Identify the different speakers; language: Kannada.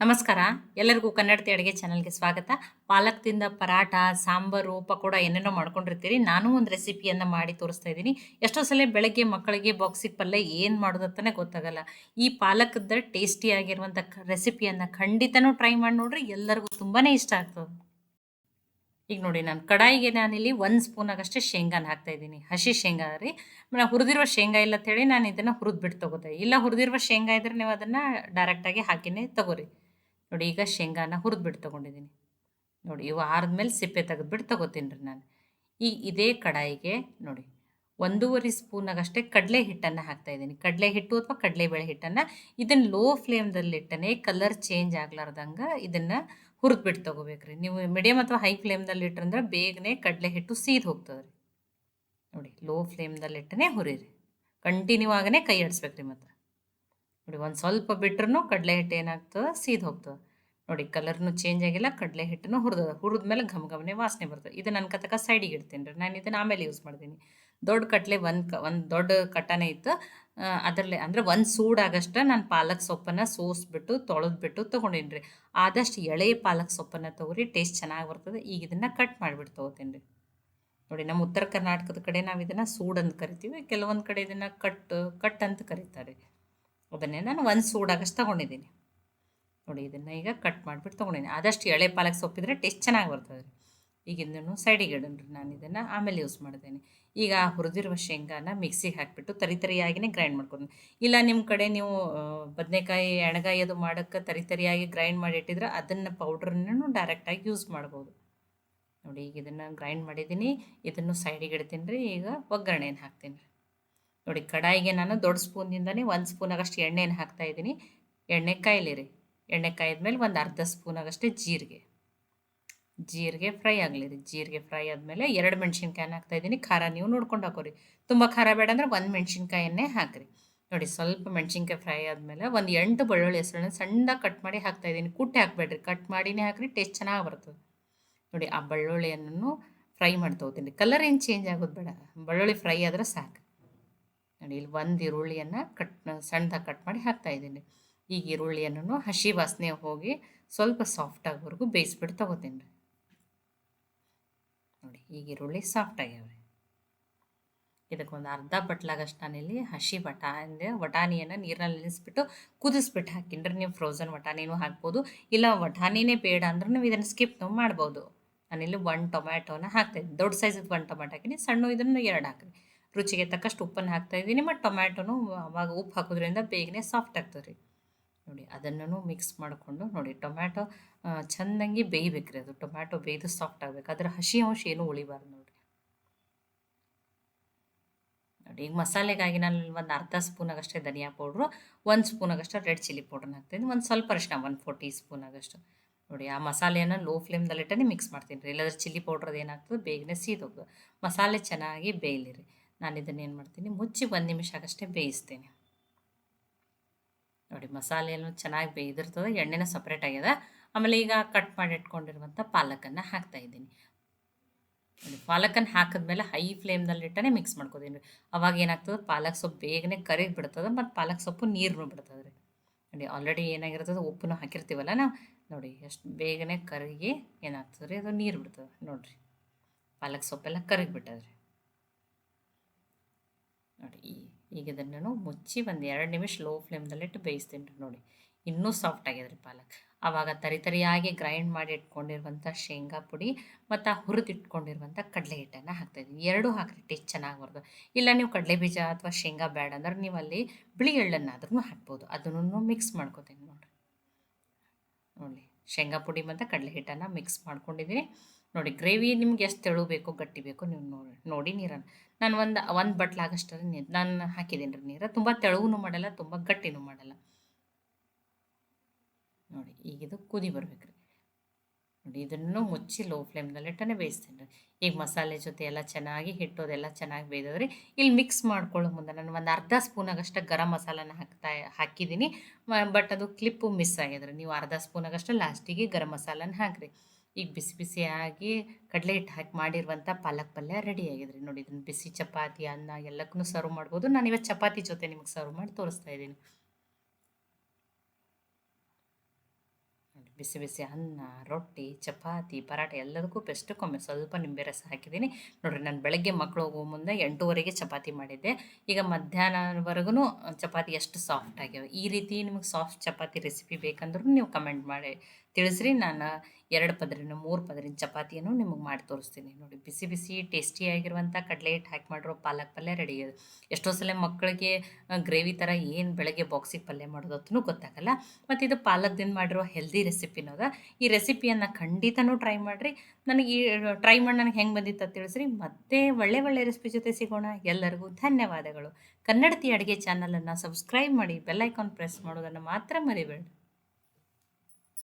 Speaker 1: ನಮಸ್ಕಾರ. ಎಲ್ಲರಿಗೂ ಕನ್ನಡತಿ ಅಡುಗೆ ಚಾನಲ್ಗೆ ಸ್ವಾಗತ. ಪಾಲಕ್ದಿಂದ ಪರಾಟ ಸಾಂಬಾರು ಪಕೋಡ ಏನೇನೋ ಮಾಡ್ಕೊಂಡಿರ್ತೀರಿ. ನಾನು ಒಂದು ರೆಸಿಪಿಯನ್ನು ಮಾಡಿ ತೋರಿಸ್ತಾ ಇದ್ದೀನಿ. ಎಷ್ಟೋ ಸಲ ಬೆಳಗ್ಗೆ ಮಕ್ಕಳಿಗೆ ಬಾಕ್ಸಿಗೆ ಪಲ್ಯ ಏನು ಮಾಡೋದು ಅಂತಲೇ ಗೊತ್ತಾಗಲ್ಲ. ಈ ಪಾಲಕದ ಟೇಸ್ಟಿಯಾಗಿರುವಂಥ ರೆಸಿಪಿಯನ್ನು ಖಂಡಿತನೂ ಟ್ರೈ ಮಾಡಿ ನೋಡ್ರಿ. ಎಲ್ಲರಿಗೂ ತುಂಬಾ ಇಷ್ಟ ಆಗ್ತದೆ. ಈಗ ನೋಡಿ, ನಾನು ಕಡಾಯಿಗೆ ನಾನಿಲ್ಲಿ ಒಂದು ಸ್ಪೂನಾಗಷ್ಟೇ ಶೇಂಗಾನ ಹಾಕ್ತಾ ಇದ್ದೀನಿ. ಹಸಿ ಶೇಂಗಾ ರೀ. ನಾನು ಹುರಿದಿರುವ ಶೇಂಗಾ ಇಲ್ಲ ಅಂತೇಳಿ ನಾನು ಇದನ್ನು ಹುರಿದ್ಬಿಟ್ಟು ತೊಗೋತೆ. ಇಲ್ಲ ಹುರಿದಿರುವ ಶೇಂಗಾ ಇದ್ರೆ ನೀವು ಅದನ್ನು ಡೈರೆಕ್ಟಾಗಿ ಹಾಕಿನೇ ತಗೋರಿ. ನೋಡಿ, ಈಗ ಶೇಂಗಾನ ಹುರಿದ್ಬಿಟ್ಟು ತೊಗೊಂಡಿದ್ದೀನಿ ನೋಡಿ, ಇವು ಮೇಲೆ ಸಿಪ್ಪೆ ತೆಗೆದ್ಬಿಟ್ಟು ತೊಗೋತೀನಿ ರೀ ನಾನು. ಈ ಇದೇ ಕಡಾಯಿಗೆ ನೋಡಿ, ಒಂದೂವರೆ ಸ್ಪೂನಾಗಷ್ಟೇ ಕಡಲೆ ಹಿಟ್ಟನ್ನು ಹಾಕ್ತಾ ಇದ್ದೀನಿ. ಕಡಲೆ ಹಿಟ್ಟು ಅಥವಾ ಕಡಲೆಬೇಳೆ ಹಿಟ್ಟನ್ನು ಇದನ್ನು ಲೋ ಫ್ಲೇಮ್ದಲ್ಲಿಟ್ಟನೆ ಕಲರ್ ಚೇಂಜ್ ಆಗ್ಲಾರ್ದಂಗೆ ಇದನ್ನು ಹುರಿದ್ಬಿಟ್ಟು ತೊಗೋಬೇಕ್ರಿ ನೀವು ಮೀಡಿಯಮ್ ಅಥವಾ ಹೈ ಫ್ಲೇಮ್ದಲ್ಲಿ ಇಟ್ರಂದ್ರೆ ಬೇಗನೆ ಕಡಲೆ ಹಿಟ್ಟು ಸೀದ್ ಹೋಗ್ತದೆ ರೀ. ನೋಡಿ, ಲೋ ಫ್ಲೇಮ್ದಲ್ಲಿ ಇಟ್ಟನೆ ಹುರಿರಿ. ಕಂಟಿನ್ಯೂ ಆಗನೇ ಕೈ ಆಡಿಸ್ಬೇಕು ರೀ ಮತ್ತು ನೋಡಿ, ಒಂದು ಸ್ವಲ್ಪ ಬಿಟ್ರೂ ಕಡಲೆ ಹಿಟ್ಟು ಏನಾಗ್ತದೆ? ಸೀದ್ ಹೋಗ್ತದೆ. ನೋಡಿ ಕಲರ್ನು ಚೇಂಜ್ ಆಗಿಲ್ಲ ಕಡಲೆ ಹಿಟ್ಟನ್ನು ಹುರಿದದ. ಹುರಿದ ಮೇಲೆ ಘಮ ಘಮನೆ ವಾಸನೆ ಬರ್ತದೆ. ಇದು ನನ್ನ ಕತಕ ಸೈಡಿಗೆ ಇಡ್ತೀನಿ ರೀ. ನಾನು ಇದನ್ನು ಆಮೇಲೆ ಯೂಸ್ ಮಾಡ್ತೀನಿ. ದೊಡ್ಡ ಕಟ್ಲೆ ಒಂದು ಕ, ಒಂದು ದೊಡ್ಡ ಕಟ್ಟನೆ ಇತ್ತು. ಅದರಲ್ಲಿ ಅಂದರೆ ಒಂದು ಸೂಡಾಗಷ್ಟ ನಾನು ಪಾಲಕ್ ಸೊಪ್ಪನ್ನು ಸೋಸ್ಬಿಟ್ಟು, ತೊಳೆದ್ಬಿಟ್ಟು ತೊಗೊಂಡೀನಿ ರೀ. ಆದಷ್ಟು ಎಳೆ ಪಾಲಕ್ ಸೊಪ್ಪನ್ನು ತೊಗೊರಿ ಟೇಸ್ಟ್ ಚೆನ್ನಾಗಿ ಬರ್ತದೆ. ಈಗ ಇದನ್ನು ಕಟ್ ಮಾಡಿಬಿಟ್ಟು ತೊಗೋತೀನಿ ರೀ. ನೋಡಿ, ನಮ್ಮ ಉತ್ತರ ಕರ್ನಾಟಕದ ಕಡೆ ನಾವು ಇದನ್ನು ಸೂಡ್ ಅಂತ ಕರಿತೀವಿ. ಕೆಲವೊಂದು ಕಡೆ ಇದನ್ನು ಕಟ್ ಕಟ್ ಅಂತ ಕರೀತಾರೆ. ಅದನ್ನೇ ನಾನು ಒಂದು ಸೂಡಾಗಷ್ಟು ತೊಗೊಂಡಿದ್ದೀನಿ. ನೋಡಿ, ಇದನ್ನು ಈಗ ಕಟ್ ಮಾಡಿಬಿಟ್ಟು ತೊಗೊಂಡಿದ್ದೀನಿ ಆದಷ್ಟು ಎಳೆ ಪಾಲಕ್ ಸೊಪ್ಪಿದ್ರೆ ಟೇಸ್ಟ್ ಚೆನ್ನಾಗಿ ಬರ್ತದೆ ರೀ. ಈಗ ಇದನ್ನು ಸೈಡಿಗೆ ಇಡೋಣ ನಾನು ಇದನ್ನು. ಆಮೇಲೆ ಯೂಸ್ ಮಾಡ್ತೇನೆ. ಈಗ ಹುರಿದಿರುವ ಶೇಂಗಾನ ಮಿಕ್ಸಿಗೆ ಹಾಕಿಬಿಟ್ಟು ತರಿ ತರಿಯಾಗಿನೇ ಗ್ರೈಂಡ್ ಮಾಡ್ಕೊತೀನಿ ಇಲ್ಲ ನಿಮ್ಮ ಕಡೆ ನೀವು ಬದನೆಕಾಯಿ, ಎಣಗಾಯಿ ಅದು ಮಾಡೋಕ್ಕೆ ತರಿ ತರಿಯಾಗಿ ಗ್ರೈಂಡ್ ಮಾಡಿ ಇಟ್ಟಿದ್ರೆ ಅದನ್ನು ಪೌಡ್ರನ್ನು ಡೈರೆಕ್ಟಾಗಿ ಯೂಸ್ ಮಾಡ್ಬೋದು. ನೋಡಿ, ಈಗ ಇದನ್ನು ಗ್ರೈಂಡ್ ಮಾಡಿದ್ದೀನಿ. ಇದನ್ನು ಸೈಡಿಗೆ ಇಡ್ತೀನಿ ರೀ. ಈಗ ಒಗ್ಗರಣೆಯನ್ನು ಹಾಕ್ತೀನಿ ರೀ. ನೋಡಿ, ಕಡಾಯಿಗೆ ನಾನು ದೊಡ್ಡ ಸ್ಪೂನಿಂದನೇ ಒಂದು ಸ್ಪೂನಾಗಷ್ಟು ಎಣ್ಣೆಯನ್ನು ಹಾಕ್ತಾಯಿದ್ದೀನಿ ಎಣ್ಣೆ ಕಾಯಿಲಿ ರೀ ಎಣ್ಣೆ ಕಾಯಿದ್ಮೇಲೆ ಒಂದು ಅರ್ಧ ಸ್ಪೂನಾಗಷ್ಟೇ ಜೀರಿಗೆ. ಜೀರಿಗೆ ಫ್ರೈ ಆಗಲಿ ರೀ ಜೀರಿಗೆ ಫ್ರೈ ಆದಮೇಲೆ ಎರಡು ಮೆಣಸಿನ್ಕಾಯಿನ ಹಾಕ್ತಾ ಇದ್ದೀನಿ. ಖಾರ ನೀವು ನೋಡ್ಕೊಂಡು ಹಾಕೋರಿ. ತುಂಬ ಖಾರ ಬೇಡ ಅಂದರೆ ಒಂದು ಮೆಣಸಿನ್ಕಾಯನ್ನೇ ಹಾಕಿರಿ. ನೋಡಿ, ಸ್ವಲ್ಪ ಮೆಣಸಿನ್ಕಾಯಿ ಫ್ರೈ ಆದಮೇಲೆ ಒಂದು ಎಂಟು ಬೆಳ್ಳುಳ್ಳಿ ಹೆಸರನ್ನ ಸಣ್ಣದಾಗಿ ಕಟ್ ಮಾಡಿ ಹಾಕ್ತಾ ಇದ್ದೀನಿ. ಕುಟ್ಟಿ ಹಾಕಬೇಡ್ರಿ. ಕಟ್ ಮಾಡಿನೇ ಹಾಕಿರಿ, ಟೇಸ್ಟ್ ಚೆನ್ನಾಗಿ ಬರ್ತದೆ. ನೋಡಿ, ಆ ಬೆಳ್ಳುಳ್ಳಿಯನ್ನು ಫ್ರೈ ಮಾಡ್ತಾ ಹೋಗ್ತೀನಿ. ಕಲರ್ ಏನು ಚೇಂಜ್ ಆಗೋದು ಬೇಡ. ಬೆಳ್ಳುಳ್ಳಿ ಫ್ರೈ ಆದ್ರೆ ಸಾಕು. ನೋಡಿ, ಇಲ್ಲಿ ಒಂದು ಈರುಳ್ಳಿಯನ್ನು ಕಟ್, ಸಣ್ಣದಾಗಿ ಕಟ್ ಮಾಡಿ ಹಾಕ್ತಾ ಇದ್ದೀನಿ. ಈಗ ಈರುಳ್ಳಿಯನ್ನು ಹಸಿ ವಾಸನೆ ಹೋಗಿ ಸ್ವಲ್ಪ ಸಾಫ್ಟ್ ಆಗೋವರೆಗೂ ಬೇಯಿಸ್ಬಿಟ್ಟು ತೊಗೋತೀನಿ ರೀ. ನೋಡಿ ಈಗ ಈರುಳ್ಳಿ ಸಾಫ್ಟ್ ಆಗ್ಯಾವೆ ಇದಕ್ಕೆ ಒಂದು ಅರ್ಧ ಬಟ್ಲಾಗಷ್ಟು ನಾನಿಲ್ಲಿ ಹಸಿ ಬಟಾಣಿ ವಟಾಣಿಯನ್ನು ನೀರಿನಲ್ಲಿ ನೆನೆಸ್ಬಿಟ್ಟು ಕುದಿಸ್ಬಿಟ್ಟು ಹಾಕಿನ್ರಿ ನೀವು ಫ್ರೋಝನ್ ವಟಾಣಿನೂ ಹಾಕ್ಬೋದು, ಇಲ್ಲ ವಟಾಣಿನೇ ಬೇಡ ಅಂದ್ರೆ ನೀವು ಇದನ್ನು ಸ್ಕಿಪ್ ನಾವು ಮಾಡ್ಬೋದು ನಾನಿಲ್ಲಿ ಒಂದು ಟೊಮ್ಯಾಟೋನ ಹಾಕ್ತೀನಿ ದೊಡ್ಡ ಸೈಜದ್ದು ಒಂದು ಟೊಮ್ಯಾಟೊ ಹಾಕಿನಿ ಸಣ್ಣ ಇದನ್ನು ಎರಡು ಹಾಕಿರಿ ರುಚಿಗೆ ತಕ್ಕಷ್ಟು ಉಪ್ಪನ್ನು ಹಾಕ್ತಾ ಇದ್ದೀನಿ ಮತ್ತು ಟೊಮ್ಯಾಟೊನು ಅವಾಗ ಉಪ್ಪು ಹಾಕೋದ್ರಿಂದ ಬೇಗನೆ ಸಾಫ್ಟ್ ಆಗ್ತದೆ. ರೀ ನೋಡಿ ಅದನ್ನು ಮಿಕ್ಸ್ ಮಾಡಿಕೊಂಡು ನೋಡಿ, ಟೊಮ್ಯಾಟೊ ಚೆನ್ನಾಗಿ ಬೇಯ್ಬೇಕು ರೀ ಅದು. ಟೊಮ್ಯಾಟೊ ಬೇಯ್ದು ಸಾಫ್ಟ್ ಆಗಬೇಕು. ಅದರ ಹಸಿ ಅಂಶ ಏನೂ ಉಳಿಬಾರ್ದು ನೋಡಿರಿ ನೋಡಿ, ಈಗ ಮಸಾಲೆಗಾಗಿ ನಾನು ಒಂದು ಅರ್ಧ ಸ್ಪೂನಾಗಷ್ಟೇ ಧನಿಯಾ ಪೌಡ್ರು, ಒಂದು ಸ್ಪೂನಾಗಷ್ಟು ರೆಡ್ ಚಿಲ್ಲಿ ಪೌಡ್ರನ್ನ ಹಾಕ್ತೀನಿ ಒಂದು ಸ್ವಲ್ಪ ಅರಿಶಿನ ಒಂದು ಫೋರ್ ಟೀ ಸ್ಪೂನಾಗಷ್ಟು ನೋಡಿ, ಆ ಮಸಾಲೆಯನ್ನು ಲೋ ಫ್ಲೇಮ್ದಲ್ಲಿಟ್ಟೇ ಮಿಕ್ಸ್ ಮಾಡ್ತೀನಿ ರೀ. ಇಲ್ಲಾಂದ್ರೆ ಚಿಲ್ಲಿ ಪೌಡ್ರದ್ದು ಏನಾಗ್ತದೆ, ಬೇಗನೆ ಸೀದೋಗ್ತದೆ. ಮಸಾಲೆ ಚೆನ್ನಾಗಿ ಬೇಯಲಿ ರೀ ನಾನು ಇದನ್ನು ಏನು ಮಾಡ್ತೀನಿ? ಮುಚ್ಚಿ ಒಂದು ನಿಮಿಷ ಆಗಷ್ಟೇ ಬೇಯಿಸ್ತೀನಿ. ನೋಡಿ ಮಸಾಲೆಯನ್ನು ಚೆನ್ನಾಗಿ ಬೇಯ್ದಿರ್ತದೆ, ಎಣ್ಣೆನ ಸಪ್ರೇಟ್ ಆಗ್ಯದ. ಆಮೇಲೆ ಈಗ ಕಟ್ ಮಾಡಿ ಇಟ್ಕೊಂಡಿರುವಂಥ ಪಾಲಕನ್ನು ಹಾಕ್ತಾಯಿದ್ದೀನಿ ನೋಡಿ ಪಾಲಕನ್ನು ಹಾಕಿದ್ಮೇಲೆ ಹೈ ಫ್ಲೇಮ್ದಲ್ಲಿಟ್ಟನೆ ಮಿಕ್ಸ್ ಮಾಡ್ಕೋತೀನಿ. ರೀ ಅವಾಗ ಏನಾಗ್ತದೆ? ಪಾಲಕ್ ಸೊಪ್ಪು ಬೇಗನೆ ಕರಿಗೆ ಬಿಡ್ತದೆ, ಮತ್ತು ಪಾಲಕ್ ಸೊಪ್ಪು ನೀರು ಬಿಡ್ತದೆ ರೀ. ನೋಡಿ ಆಲ್ರೆಡಿ ಏನಾಗಿರ್ತದೆ? ಉಪ್ಪನ್ನು ಹಾಕಿರ್ತೀವಲ್ಲ ನಾವು? ನೋಡಿ, ಎಷ್ಟು ಬೇಗನೆ ಕರಗಿ ಏನಾಗ್ತದೆ ರೀ? ಅದು ನೀರು ಬಿಡ್ತದೆ, ನೋಡಿರಿ. ಪಾಲಕ್ ಸೊಪ್ಪೆಲ್ಲ ಕರಗಿ ಬಿಟ್ಟದ್ರಿ. ನೋಡಿ, ಈ ಈಗ ಇದನ್ನು ಮುಚ್ಚಿ ಒಂದು ಎರಡು ನಿಮಿಷ ಲೋ ಫ್ಲೇಮ್ದಲ್ಲಿಟ್ಟು ಬೇಯಿಸ್ತೀನಿ ನೋಡಿ. ಇನ್ನೂ ಸಾಫ್ಟ್ ಆಗಿದೆ ಪಾಲಕ್. ಆವಾಗ ತರಿ ತರಿಯಾಗಿ ಗ್ರೈಂಡ್ ಮಾಡಿ ಇಟ್ಕೊಂಡಿರುವಂಥ ಶೇಂಗಾ ಪುಡಿ ಮತ್ತು ಆ ಹುರಿದಿಟ್ಕೊಂಡಿರುವಂಥ ಕಡಲೆ ಹಿಟ್ಟನ್ನು ಹಾಕ್ತಾಯಿದ್ದೀನಿ ಎರಡೂ ಹಾಕಿರಿ ಟೇಸ್ಟ್ ಚೆನ್ನಾಗಿ ಬರ್ತದೆ. ಇಲ್ಲ ನೀವು ಕಡಲೆ ಬೀಜ ಅಥವಾ ಶೇಂಗಾ ಬೇಡ ಅಂದ್ರೆ ನೀವು ಅಲ್ಲಿ ಬಿಳಿ ಎಳ್ಳನ್ನಾದ್ರೂ ಹಾಕ್ಬೋದು. ಅದನ್ನು ಮಿಕ್ಸ್ ಮಾಡ್ಕೋತೀನಿ ನೋಡಿ ನೋಡಿ, ಶೇಂಗಾ ಪುಡಿ ಮತ್ತು ಕಡಲೆ ಹಿಟ್ಟನ್ನು ಮಿಕ್ಸ್ ಮಾಡ್ಕೊಂಡಿದ್ದೀನಿ ನೋಡಿ, ಗ್ರೇವಿ ನಿಮ್ಗೆ ಎಷ್ಟು ತೆಳು ಬೇಕೋ ಗಟ್ಟಿ ಬೇಕೋ ನೀವು ನೋಡಿ ನೋಡಿ ನೀರನ್ನು. ನಾನು ಒಂದು ಒಂದು ಬಟ್ಲಾಗಷ್ಟರ ನೀರು, ನಾನು ಹಾಕಿದ್ದೀನಿ ರೀ ನೀರು. ತುಂಬ ತೆಳುವೂ ಮಾಡಲ್ಲ, ತುಂಬ ಗಟ್ಟಿನೂ ಮಾಡಲ್ಲ. ನೋಡಿ, ಈಗ ಇದು ಕುದಿ ಬರ್ಬೇಕು ರೀ. ನೋಡಿ, ಇದನ್ನು ಮುಚ್ಚಿ ಲೋ ಫ್ಲೇಮ್ನಲ್ಲಿಟ್ಟನೆ ಬೇಯಿಸ್ತೀನಿ ರೀ. ಈಗ ಮಸಾಲೆ ಜೊತೆ ಎಲ್ಲ ಚೆನ್ನಾಗಿ ಹಿಟ್ಟೋದೆಲ್ಲ ಚೆನ್ನಾಗಿ ಬೇಯ್ದದ್ರಿ ಇಲ್ಲಿ ಮಿಕ್ಸ್ ಮಾಡ್ಕೊಳ್ಳೋ ಮುಂದೆ ನಾನು ಒಂದು ಅರ್ಧ ಸ್ಪೂನಾಗಷ್ಟು ಗರಂ ಮಸಾಲನ ಹಾಕ್ತಾ ಹಾಕಿದ್ದೀನಿ ಬಟ್ ಅದು ಕ್ಲಿಪ್ಪು ಮಿಸ್ ಆಗಿದ್ರಿ ನೀವು ಅರ್ಧ ಸ್ಪೂನಾಗಷ್ಟು ಲಾಸ್ಟಿಗೆ ಗರಂ ಮಸಾಲನ ಹಾಕಿರಿ. ಈಗ ಬಿಸಿ ಬಿಸಿಯಾಗಿ ಕಡಲೆ ಹಿಟ್ಟು ಹಾಕಿ ಮಾಡಿರುವಂಥ ಪಾಲಕ್ ಪಲ್ಯ ರೆಡಿ ಆಗಿದೆ ನೋಡಿ. ಇದನ್ನು ಬಿಸಿ ಚಪಾತಿ, ಅನ್ನ ಎಲ್ಲಕ್ಕೂ ಸರ್ವ್ ಮಾಡ್ಬೋದು. ನಾನು ಇವತ್ತು ಚಪಾತಿ ಜೊತೆ ನಿಮಗೆ ಸರ್ವ್ ಮಾಡಿ ತೋರಿಸ್ತಾ ಇದ್ದೀನಿ. ಬಿಸಿ ಬಿಸಿ ಅನ್ನ, ರೊಟ್ಟಿ, ಚಪಾತಿ ಪರಾಟ ಎಲ್ಲದಕ್ಕೂ ಬೆಸ್ಟಕ್ಕೊಮ್ಮೆ ಸ್ವಲ್ಪ ನಿಂಬೆ ರಸ ಹಾಕಿದ್ದೀನಿ. ನೋಡಿರಿ, ನಾನು ಬೆಳಗ್ಗೆ ಮಕ್ಕಳು ಹೋಗೋ ಮುಂದೆ ಎಂಟೂವರೆಗೆ ಚಪಾತಿ ಮಾಡಿದ್ದೆ. ಈಗ ಮಧ್ಯಾಹ್ನವರೆಗೂ ಚಪಾತಿ ಎಷ್ಟು ಸಾಫ್ಟ್ ಆಗ್ಯಾವ. ಈ ರೀತಿ ನಿಮಗೆ ಸಾಫ್ಟ್ ಚಪಾತಿ ರೆಸಿಪಿ ಬೇಕಂದ್ರೂ ನೀವು ಕಮೆಂಟ್ ಮಾಡಿ. ತಿಳಿಸ್ರಿ, ನಾನು ಎರಡು ಪದರಿನ ಮೂರು ಪದರಿನ ಚಪಾತಿಯನ್ನು ನಿಮಗೆ ಮಾಡಿ ತೋರಿಸ್ತೀನಿ. ನೋಡಿ, ಬಿಸಿ ಬಿಸಿ ಟೇಸ್ಟಿಯಾಗಿರುವಂಥ ಕಡಲೆ ಹಿಟ್ಟು ಹಾಕಿ ಮಾಡಿರೋ ಪಾಲಕ್ ಪಲ್ಯ ರೆಡಿ ಇದೆ ಎಷ್ಟೋ ಸಲ ಮಕ್ಕಳಿಗೆ ಗ್ರೇವಿ ಥರ ಏನು ಬೆಳಗ್ಗೆ ಬಾಕ್ಸಿಗೆ ಪಲ್ಯ ಮಾಡೋದು ಗೊತ್ತಾಗಲ್ಲ. ಮತ್ತು ಇದು ಪಾಲಕ್ದಿಂದ ಮಾಡಿರೋ ಹೆಲ್ದಿ ರೆಸಿಪಿನೂ ಅದ ಈ ರೆಸಿಪಿಯನ್ನು ಖಂಡಿತನೂ ಟ್ರೈ ಮಾಡಿರಿ. ನನಗೆ ಈ ಟ್ರೈ ಮಾಡಿ ನನಗೆ ಹೆಂಗೆ ಬಂದಿತ್ತು ಅಂತ ತಿಳಿಸ್ರಿ. ಮತ್ತೆ ಒಳ್ಳೆ ಒಳ್ಳೆ ರೆಸಿಪಿ ಜೊತೆ ಸಿಗೋಣ. ಎಲ್ಲರಿಗೂ ಧನ್ಯವಾದಗಳು. ಕನ್ನಡತಿ ಅಡುಗೆ ಚಾನಲನ್ನು ಸಬ್ಸ್ಕ್ರೈಬ್ ಮಾಡಿ ಬೆಲ್ಲೈಕಾನ್ ಪ್ರೆಸ್ ಮಾಡೋದನ್ನು ಮಾತ್ರ ಮರಿಬೇಡಿ.